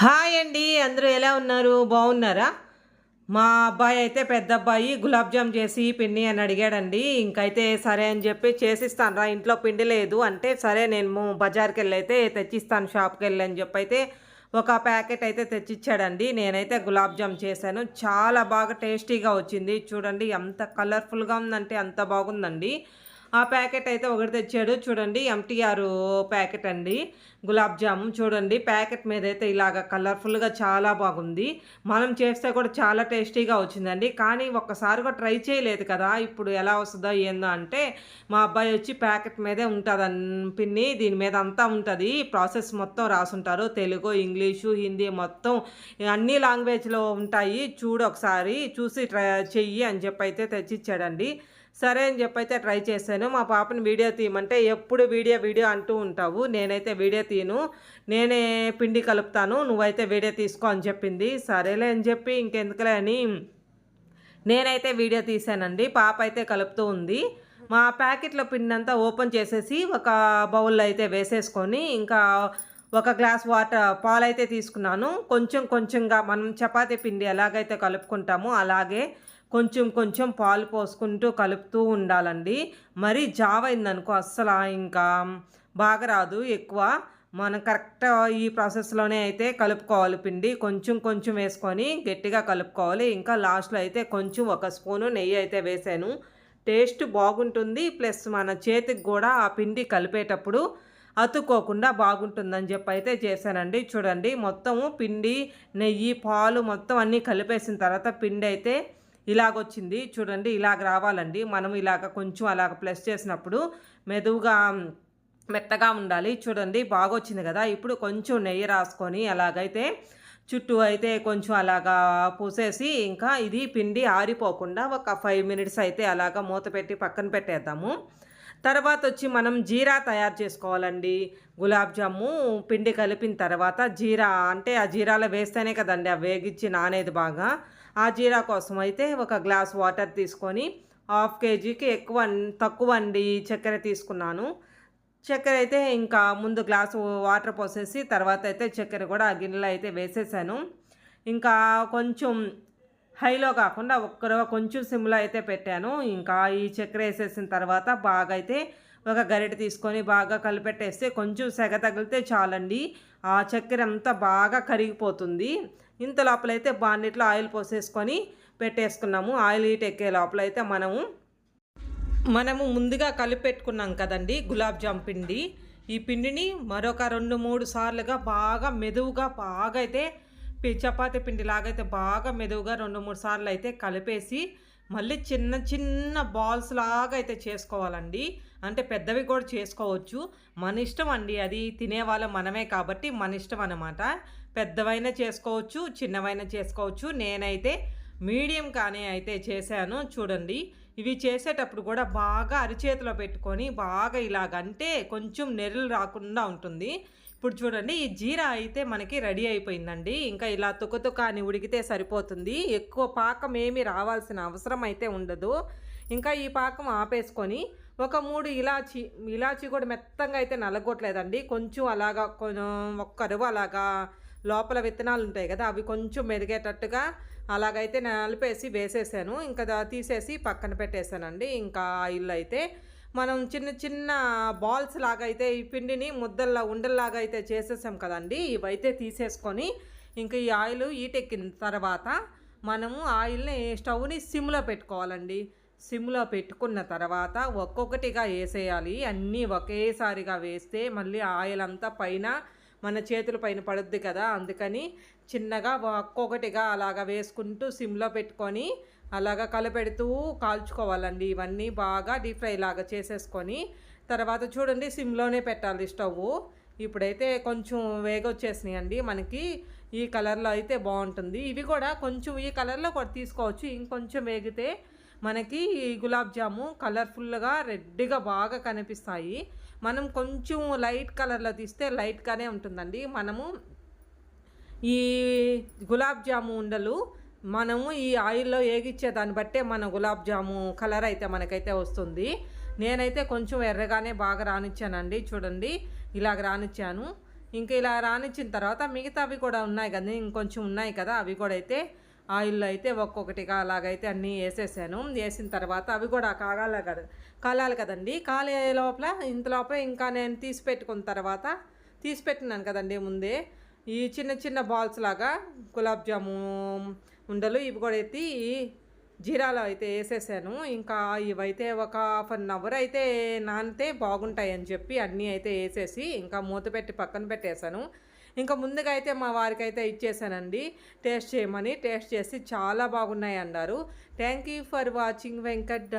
Hi అండి అందరూ ఎలా ఉన్నారు? బాగున్నారా? మా అబ్బాయి అయితే పెద్ద అబ్బాయి గులాబ్ జామ్ చేసి పిండి అని అడిగాడండి. ఇంకైతే సరే అని చెప్పి చేసిస్తాను రా ఇంట్లో పిండి లేదు అంటే సరే నేను బజార్కి వెళ్ళి అయితే తెచ్చిస్తాను షాప్కి వెళ్ళి అని చెప్పి అయితే ఒక ప్యాకెట్ అయితే తెచ్చిచ్చాడండి. నేనైతే గులాబ్ జామ్ చేశాను. చాలా బాగా టేస్టీగా వచ్చింది. చూడండి ఎంత కలర్ఫుల్గా ఉందంటే అంత బాగుందండి. ఆ ప్యాకెట్ అయితే ఒకటి తెచ్చాడు. చూడండి ఎంటీఆర్ ప్యాకెట్ అండి. గులాబ్ జామున్ చూడండి ప్యాకెట్ మీద అయితే ఇలాగ కలర్ఫుల్గా చాలా బాగుంది. మనం చేస్తే కూడా చాలా టేస్టీగా వచ్చిందండి. కానీ ఒక్కసారి కూడా ట్రై చేయలేదు కదా ఇప్పుడు ఎలా వస్తుందో ఏందో అంటే మా అబ్బాయి వచ్చి ప్యాకెట్ మీదే ఉంటుంది పిన్ని దీని మీద అంతా ఉంటుంది. ప్రాసెస్ మొత్తం రాసుంటారు. తెలుగు ఇంగ్లీషు హిందీ మొత్తం అన్ని లాంగ్వేజ్లో ఉంటాయి. చూడు ఒకసారి చూసి ట్రై చెయ్యి అని చెప్పి అయితే తెచ్చిచ్చాడండి. సరే అని చెప్పి అయితే ట్రై చేశాను. మా పాపని వీడియో తీయమంటే ఎప్పుడు వీడియో వీడియో అంటూ ఉంటావు. నేనైతే వీడియో తీయను. నేనే పిండి కలుపుతాను. నువ్వైతే వీడియో తీసుకో అని చెప్పింది. సరేలే అని చెప్పి ఇంకెందుకులే అని నేనైతే వీడియో తీశానండి. పాప అయితే కలుపుతూ ఉంది. మా ప్యాకెట్లో పిండి అంతా ఓపెన్ చేసేసి ఒక బౌల్లో అయితే వేసేసుకొని ఇంకా ఒక గ్లాస్ వాటర్ పాలైతే తీసుకున్నాను. కొంచెం కొంచెంగా మనం చపాతీ పిండి ఎలాగైతే కలుపుకుంటామో అలాగే కొంచెం కొంచెం పాలు పోసుకుంటూ కలుపుతూ ఉండాలండి. మరీ జావ అయిందనుకో అస్సలు ఇంకా బాగా రాదు ఎక్కువ. మనం కరెక్ట్ ఈ ప్రాసెస్లోనే అయితే కలుపుకోవాలి పిండి. కొంచెం కొంచెం వేసుకొని గట్టిగా కలుపుకోవాలి. ఇంకా లాస్ట్లో అయితే కొంచెం ఒక స్పూను నెయ్యి అయితే వేసాను. టేస్ట్ బాగుంటుంది. ప్లస్ మన చేతికి కూడా ఆ పిండి కలిపేటప్పుడు అతుక్కోకుండా బాగుంటుందని చెప్పి అయితే చేశానండి. చూడండి మొత్తము పిండి నెయ్యి పాలు మొత్తం అన్నీ కలిపేసిన తర్వాత పిండి అయితే ఇలాగొచ్చింది. చూడండి ఇలాగ రావాలండి. మనం ఇలాగ కొంచెం అలాగ ప్లస్ చేసినప్పుడు మెదువుగా మెత్తగా ఉండాలి. చూడండి బాగా వచ్చింది కదా. ఇప్పుడు కొంచెం నెయ్యి రాసుకొని అలాగైతే చుట్టూ అయితే కొంచెం అలాగా పూసేసి ఇంకా ఇది పిండి ఆరిపోకుండా ఒక ఫైవ్ మినిట్స్ అయితే అలాగా మూత పెట్టి పక్కన పెట్టేద్దాము. తర్వాత వచ్చి మనం జీరా తయారు చేసుకోవాలండి. గులాబ్ జాము పిండి కలిపిన తర్వాత జీరా అంటే ఆ జీరాలో వేస్తేనే కదండి ఆ వేగిచ్చి నానేది బాగా. ఆ జీరా కోసం అయితే ఒక గ్లాస్ వాటర్ తీసుకొని హాఫ్ కేజీకి ఎక్కువ తక్కువ అండి చక్కెర తీసుకున్నాను. చక్కెర అయితే ఇంకా ముందు గ్లాసు వాటర్ పోసేసి తర్వాత అయితే చక్కెర కూడా ఆ గిన్నెలో అయితే వేసేసాను. ఇంకా కొంచెం హైలో కాకుండా ఒక్కరో కొంచెం సిమ్లో అయితే పెట్టాను. ఇంకా ఈ చక్కెర వేసేసిన తర్వాత బాగా అయితే ఒక గరిటె తీసుకొని బాగా కలిపెట్టేస్తే కొంచెం సెగ తగిలితే చాలండి. ఆ చక్కెర అంతా బాగా కరిగిపోతుంది. ఇంత లోపలైతే బాన్నిట్లో ఆయిల్ పోసేసుకొని పెట్టేసుకున్నాము. ఆయిల్ హీట్ ఎక్కే లోపలైతే మనము మనము ముందుగా కలిపెట్టుకున్నాం కదండి గులాబ్ జామ్ పిండి. ఈ పిండిని మరొక రెండు మూడు సార్లుగా బాగా మెదువుగా బాగా అయితే చపాతి పిండి లాగైతే బాగా మెదువుగా రెండు మూడు సార్లు అయితే కలిపేసి మళ్ళీ చిన్న చిన్న బాల్స్ లాగా అయితే చేసుకోవాలండి. అంటే పెద్దవి కూడా చేసుకోవచ్చు. మన ఇష్టం అండి అది తినేవాళ్ళం మనమే కాబట్టి మన ఇష్టం అనమాట పెద్దవైనా చేసుకోవచ్చు చిన్నవైనా చేసుకోవచ్చు. నేనైతే మీడియం కానీ అయితే చేశాను చూడండి. ఇవి చేసేటప్పుడు కూడా బాగా అరిచేతిలో పెట్టుకొని బాగా ఇలాగంటే కొంచెం నెరలు రాకుండా ఉంటుంది. ఇప్పుడు చూడండి ఈ జీరా అయితే మనకి రెడీ అయిపోయిందండి. ఇంకా ఇలా తుక అని ఉడికితే సరిపోతుంది. ఎక్కువ పాకం ఏమీ రావాల్సిన అవసరం అయితే ఉండదు. ఇంకా ఈ పాకం ఆపేసుకొని ఒక మూడు ఇలాచి ఇలాచి కూడా మెత్తంగా అయితే నలగొట్టలేదండి. కొంచెం అలాగా కొంచెం ఒక్కరువు అలాగా లోపల విత్తనాలు ఉంటాయి కదా అవి కొంచెం మెదిగేటట్టుగా అలాగైతే నలిపేసి వేసేసాను. ఇంకా తీసేసి పక్కన పెట్టేశానండి. ఇంకా ఆయిల్ అయితే మనం చిన్న చిన్న బాల్స్ లాగా అయితే ఈ పిండిని ముద్దల్లా ఉండల్లాగా అయితే చేసేసాం కదండి. ఇవైతే తీసేసుకొని ఇంకా ఈ ఆయిల్ ఈటెక్కిన తర్వాత మనము ఆయిల్ని స్టవ్ని సిమ్లో పెట్టుకోవాలండి. సిమ్లో పెట్టుకున్న తర్వాత ఒక్కొక్కటిగా వేసేయాలి. అన్నీ ఒకేసారిగా వేస్తే మళ్ళీ ఆయిల్ అంతా పైన మన చేతుల పైన పడుద్ది కదా. అందుకని చిన్నగా ఒక్కొక్కటిగా అలాగా వేసుకుంటూ సిమ్లో పెట్టుకొని అలాగా కలపెడుతూ కాల్చుకోవాలండి. ఇవన్నీ బాగా డీప్ ఫ్రై లాగా చేసేసుకొని తర్వాత చూడండి సిమ్లోనే పెట్టాలి స్టవ్ ఇప్పుడైతే కొంచెం వేగొచ్చేసినాయి అండి మనకి. ఈ కలర్లో అయితే బాగుంటుంది. ఇవి కూడా కొంచెం ఈ కలర్లో కూడా తీసుకోవచ్చు. ఇంకొంచెం వేగితే మనకి ఈ గులాబ్ జాము కలర్ఫుల్గా రెడ్గా బాగా కనిపిస్తాయి. మనం కొంచెం లైట్ కలర్లో తీస్తే లైట్గానే ఉంటుందండి. మనము ఈ గులాబ్ జాము ఉండలు మనము ఈ ఆయిల్లో ఏగిచ్చే దాన్ని బట్టే మన గులాబ్ జాము కలర్ అయితే మనకైతే వస్తుంది. నేనైతే కొంచెం ఎర్రగానే బాగా రానిచ్చానండి. చూడండి ఇలాగ రానిచ్చాను. ఇంకా ఇలా రానిచ్చిన తర్వాత మిగతా అవి కూడా ఉన్నాయి కదా ఇంకొంచెం ఉన్నాయి కదా అవి కూడా అయితే ఆయిల్లో అయితే ఒక్కొక్కటిగా అలాగైతే అన్నీ వేసేసాను. వేసిన తర్వాత అవి కూడా కాగాల కదా కాలాలి కదండి. కాలే లోపల ఇంత లోపల ఇంకా నేను తీసి పెట్టుకున్న తర్వాత తీసి పెట్టినాను కదండి ముందే. ఈ చిన్న చిన్న బాల్స్ లాగా గులాబ్ జాము ఉండలు ఇవి కూడా ఎత్తి జీరాలో అయితే వేసేసాను. ఇంకా ఇవైతే ఒక హాఫ్ అన్ అవర్ అయితే నానితే బాగుంటాయి అని చెప్పి అన్నీ అయితే వేసేసి ఇంకా మూత పెట్టి పక్కన పెట్టేశాను. ఇంకా ముందుగా అయితే మా వారికి అయితే ఇచ్చేసానండి. టేస్ట్ చేయమని టేస్ట్ చేసి చాలా బాగున్నాయి అన్నారు. Thank you for watching Venkat.